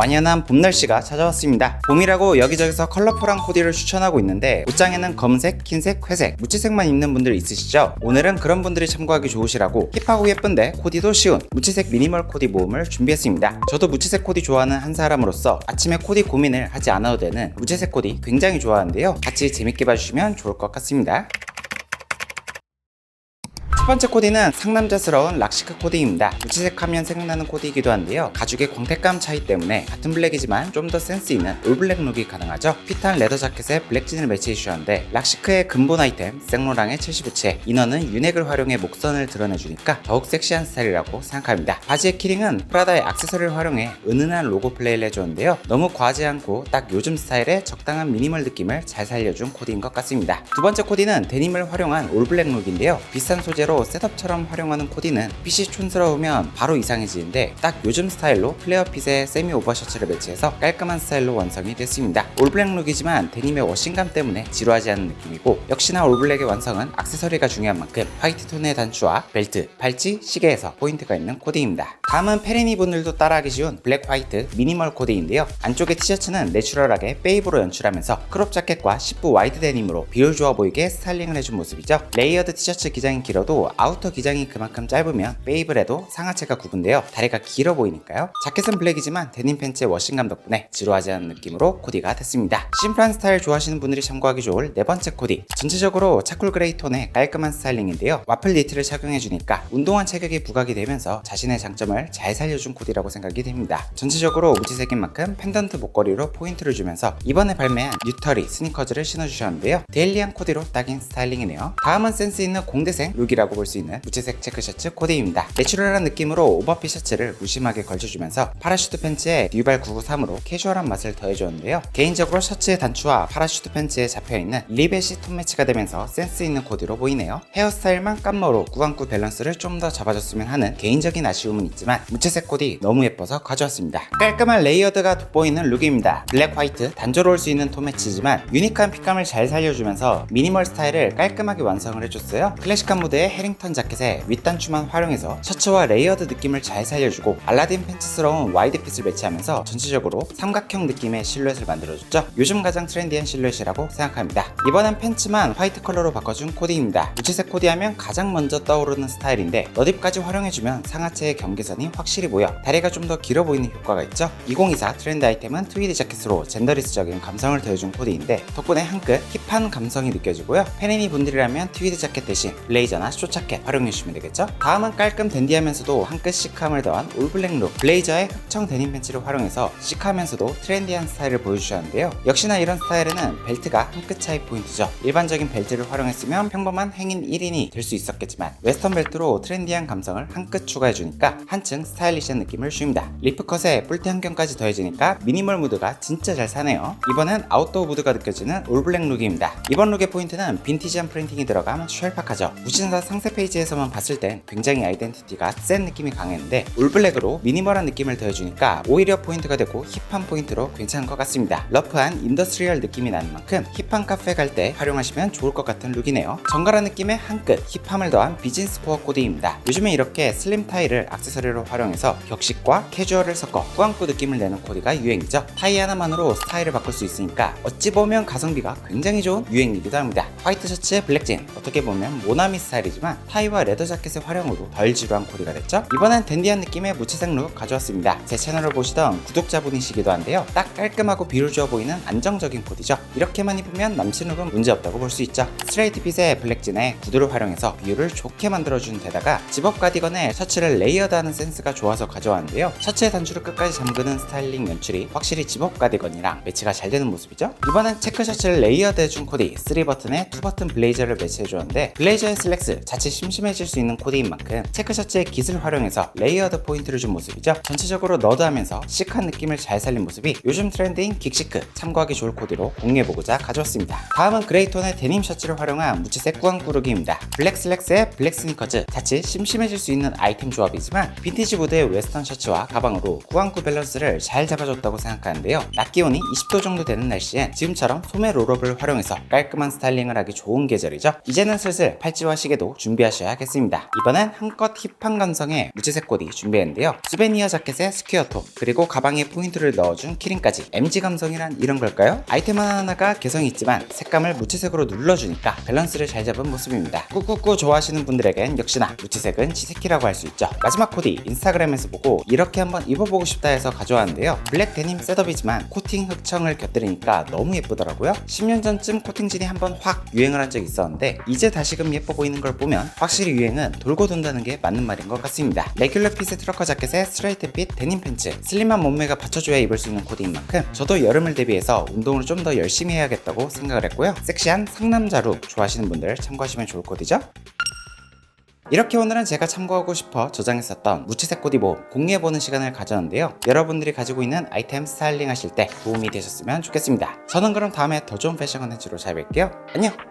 완연한 봄 날씨가 찾아왔습니다. 봄이라고 여기저기서 컬러풀한 코디를 추천하고 있는데 옷장에는 검은색, 흰색, 회색, 무채색만 입는 분들 있으시죠? 오늘은 그런 분들이 참고하기 좋으시라고 힙하고 예쁜데 코디도 쉬운 무채색 미니멀 코디 모음을 준비했습니다. 저도 무채색 코디 좋아하는 한 사람으로서 아침에 코디 고민을 하지 않아도 되는 무채색 코디 굉장히 좋아하는데요. 같이 재밌게 봐주시면 좋을 것 같습니다. 첫 번째 코디는 상남자스러운 락시크 코디입니다. 무채색 하면 생각나는 코디이기도 한데요. 가죽의 광택감 차이 때문에 같은 블랙이지만 좀 더 센스 있는 올블랙 룩이 가능하죠. 핏한 레더 자켓에 블랙진을 매치해 주셨는데 락시크의 근본 아이템 생로랑의 75채 이너는 유넥을 활용해 목선을 드러내주니까 더욱 섹시한 스타일이라고 생각합니다. 바지의 키링은 프라다의 액세서리를 활용해 은은한 로고 플레이를 해줬는데요. 너무 과하지 않고 딱 요즘 스타일의 적당한 미니멀 느낌을 잘 살려준 코디인 것 같습니다. 두 번째 코디는 데님을 활용한 올블랙 룩인데요. 비싼 소재로 셋업처럼 활용하는 코디는 핏이 촌스러우면 바로 이상해지는데 딱 요즘 스타일로 플레어 핏에 세미 오버 셔츠를 매치해서 깔끔한 스타일로 완성이 됐습니다. 올블랙 룩이지만 데님의 워싱감 때문에 지루하지 않은 느낌이고 역시나 올블랙의 완성은 액세서리가 중요한 만큼 화이트 톤의 단추와 벨트, 팔찌, 시계에서 포인트가 있는 코디입니다. 다음은 페리니 분들도 따라하기 쉬운 블랙 화이트 미니멀 코디인데요. 안쪽의 티셔츠는 내추럴하게 베이브로 연출하면서 크롭 자켓과 10부 와이드 데님으로 비율 좋아 보이게 스타일링을 해준 모습이죠. 레이어드 티셔츠 기장이 길어도 아우터 기장이 그만큼 짧으면 베이블에도 상하체가 굽은데요. 다리가 길어 보이니까요. 자켓은 블랙이지만 데님 팬츠의 워싱감 덕분에 지루하지 않은 느낌으로 코디가 됐습니다. 심플한 스타일 좋아하시는 분들이 참고하기 좋을 네 번째 코디. 전체적으로 차쿨 그레이 톤의 깔끔한 스타일링인데요. 와플 니트를 착용해주니까 운동한 체격이 부각이 되면서 자신의 장점을 잘 살려준 코디라고 생각이 됩니다. 전체적으로 무지색인 만큼 펜던트 목걸이로 포인트를 주면서 이번에 발매한 뉴터리 스니커즈를 신어주셨는데요. 데일리한 코디로 딱인 스타일링이네요. 다음은 센스 있는 공대생 룩이라고 볼 수 있는 무채색 체크셔츠 코디입니다. 내추럴한 느낌으로 오버핏 셔츠를 무심하게 걸쳐주면서 파라슈트 팬츠에 뉴발 993으로 캐주얼한 맛을 더해줬는데요. 개인적으로 셔츠의 단추와 파라슈트 팬츠에 잡혀있는 리벳이 톤 매치가 되면서 센스 있는 코디로 보이네요. 헤어스타일만 깜머로 꾸안꾸 밸런스를 좀 더 잡아줬으면 하는 개인적인 아쉬움은 있지만 무채색 코디 너무 예뻐서 가져왔습니다. 깔끔한 레이어드가 돋보이는 룩입니다. 블랙 화이트 단조로울 수 있는 톤 매치지만 유니크한 핏감을 잘 살려주면서 미니멀 스타일을 깔끔하게 완성을 해줬어요. 클래식한 무드의 해링턴 자켓에 윗단추만 활용해서 셔츠와 레이어드 느낌을 잘 살려주고 알라딘 팬츠스러운 와이드 핏을 매치하면서 전체적으로 삼각형 느낌의 실루엣을 만들어줬죠. 요즘 가장 트렌디한 실루엣이라고 생각합니다. 이번엔 팬츠만 화이트 컬러로 바꿔준 코디입니다. 무채색 코디하면 가장 먼저 떠오르는 스타일인데 너딥까지 활용해주면 상하체의 경계선이 확실히 보여 다리가 좀 더 길어 보이는 효과가 있죠. 2024 트렌드 아이템은 트위드 자켓으로 젠더리스적인 감성을 더해준 코디인데 덕분에 한끗 힙한 감성이 느껴지고요. 페니니 분들이라면 트위드 자켓 대신 블레이저나 숏 자켓 활용해주시면 되겠죠. 다음은 깔끔 댄디하면서도 한 끗 시크함을 더한 올블랙 룩 블레이저의 흑청 데님 팬츠를 활용해서 시크하면서도 트렌디한 스타일을 보여주셨는데요. 역시나 이런 스타일에는 벨트가 한 끗 차이 포인트죠. 일반적인 벨트를 활용했으면 평범한 행인 1인이 될 수 있었겠지만 웨스턴 벨트로 트렌디한 감성을 한 끗 추가해주니까 한층 스타일리시한 느낌을 줍니다. 리프컷에 뿔테 한경까지 더해지니까 미니멀 무드가 진짜 잘 사네요. 이번엔 아웃도어 무드가 느껴지는 올블랙 룩입니다. 이번 룩의 포인트는 빈티지한 프린팅이 들어간 쉘팍하죠. 무신사 상세 페이지에서만 봤을 땐 굉장히 아이덴티티가 센 느낌이 강했는데 올블랙으로 미니멀한 느낌을 더해주니까 오히려 포인트가 되고 힙한 포인트로 괜찮은 것 같습니다. 러프한 인더스트리얼 느낌이 나는 만큼 힙한 카페 갈 때 활용하시면 좋을 것 같은 룩이네요. 정갈한 느낌의 한 끗 힙함을 더한 비즈니스 코어 코디입니다. 요즘에 이렇게 슬림 타이를 액세서리로 활용해서 격식과 캐주얼을 섞어 꾸안꾸 느낌을 내는 코디가 유행이죠. 타이 하나만으로 스타일을 바꿀 수 있으니까 어찌 보면 가성비가 굉장히 좋은 유행이기도 합니다. 화이트 셔츠에 블랙 진 어떻게 보면 모나미 스타일이지만 타이와 레더 자켓의 활용으로 덜 지루한 코디가 됐죠. 이번엔 댄디한 느낌의 무채색 룩 가져왔습니다. 제 채널을 보시던 구독자분이시기도 한데요. 딱 깔끔하고 비율 좋아 보이는 안정적인 코디죠. 이렇게만 입으면 남친 룩은 문제없다고 볼 수 있죠. 스트레이트 핏의 블랙진에 구두를 활용해서 비율을 좋게 만들어준 데다가 집업 가디건에 셔츠를 레이어드하는 센스가 좋아서 가져왔는데요. 셔츠의 단추를 끝까지 잠그는 스타일링 연출이 확실히 집업 가디건이랑 매치가 잘 되는 모습이죠. 이번엔 체크 셔츠를 레이어드해준 코디 3버튼에 2버튼 블레이저를 매치해주었는데 블레이저의 슬랙스 자칫 심심해질 수 있는 코디인 만큼 체크 셔츠의 깃을 활용해서 레이어드 포인트를 준 모습이죠. 전체적으로 너드하면서 시크한 느낌을 잘 살린 모습이 요즘 트렌드인 긱시크 참고하기 좋을 코디로 공유해보고자 가져왔습니다. 다음은 그레이톤의 데님 셔츠를 활용한 무채색 꾸안꾸룩입니다. 블랙 슬랙스에 블랙 스니커즈 자칫 심심해질 수 있는 아이템 조합이지만 빈티지 무드의 웨스턴 셔츠와 가방으로 꾸안꾸 밸런스를 잘 잡아줬다고 생각하는데요. 낮 기온이 20도 정도 되는 날씨엔 지금처럼 소매 롤업을 활용해서 깔끔한 스타일링을 하기 좋은 계절이죠. 이제는 슬슬 팔찌와 시계도 준비 준비하셔야겠습니다. 이번엔 한껏 힙한 감성의 무채색 코디 준비했는데요. 수베니어 자켓에 스퀘어 톱 그리고 가방에 포인트를 넣어준 키링까지 MG 감성이란 이런 걸까요? 아이템 하나하나가 개성이 있지만 색감을 무채색으로 눌러주니까 밸런스를 잘 잡은 모습입니다. 꾸꾸꾸 좋아하시는 분들에겐 역시나 무채색은 지새끼라고 할 수 있죠. 마지막 코디 인스타그램에서 보고 이렇게 한번 입어보고 싶다 해서 가져왔는데요. 블랙 데님 셋업이지만 코팅 흑청을 곁들이니까 너무 예쁘더라고요. 10년 전쯤 코팅진이 한번 확 유행을 한 적이 있었는데 이제 다시금 예뻐 보이는 걸 보면 확실히 유행은 돌고 돈다는 게 맞는 말인 것 같습니다. 레귤러 핏의 트러커 자켓에 스트레이트 핏 데님 팬츠 슬림한 몸매가 받쳐줘야 입을 수 있는 코디인 만큼 저도 여름을 대비해서 운동을 좀 더 열심히 해야겠다고 생각을 했고요. 섹시한 상남자 룩 좋아하시는 분들 참고하시면 좋을 코디죠. 이렇게 오늘은 제가 참고하고 싶어 저장했었던 무채색 코디 모음 공유해보는 시간을 가졌는데요. 여러분들이 가지고 있는 아이템 스타일링 하실 때 도움이 되셨으면 좋겠습니다. 저는 그럼 다음에 더 좋은 패션 컨텐츠로 찾아뵐게요. 안녕!